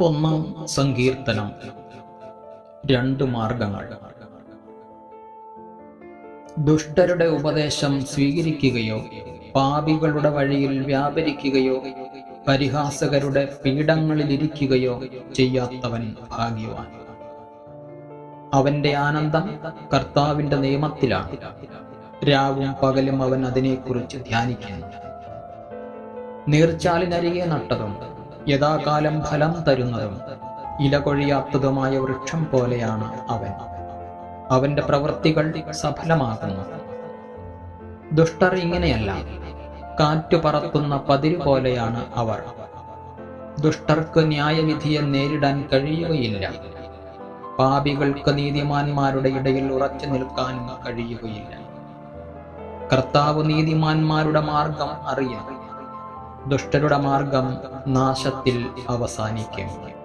ഒന്നാം സങ്കീർത്തനം രണ്ട് മാർഗങ്ങൾ. ദുഷ്ടരുടെ ഉപദേശം സ്വീകരിക്കുകയോ പാപികളുടെ വഴിയിൽ വ്യാപരിക്കുകയോ പരിഹാസകരുടെ പീഠങ്ങളിലിരിക്കുകയോ ചെയ്യാത്തവൻ ഭാഗ്യവാൻ. അവന്റെ ആനന്ദം കർത്താവിന്റെ നിയമത്തിലാണ്. രാവും പകലും അവൻ അതിനെക്കുറിച്ച് ധ്യാനിക്കുന്നു. നീർച്ചാലിനരികെ നട്ടതും യഥാകാലം ഫലം തരുന്നതും ഇലകൊഴിയാത്തതുമായ വൃക്ഷം പോലെയാണ് അവൻ. അവന്റെ പ്രവൃത്തികൾ സഫലമാകുന്നു. ദുഷ്ടർ ഇങ്ങനെയല്ല കാറ്റു പറത്തുന്ന പതിരു പോലെയാണ് അവർ. ദുഷ്ടർക്ക് ന്യായവിധിയെ നേരിടാൻ കഴിയുകയില്ല. പാപികൾക്ക് നീതിമാന്മാരുടെ ഇടയിൽ ഉറച്ചു നിൽക്കാനും കഴിയുകയില്ല. കർത്താവ് നീതിമാന്മാരുടെ മാർഗം അറിയാം. ദുഷ്ടരുടെ മാർഗം നാശത്തിൽ അവസാനിക്കും.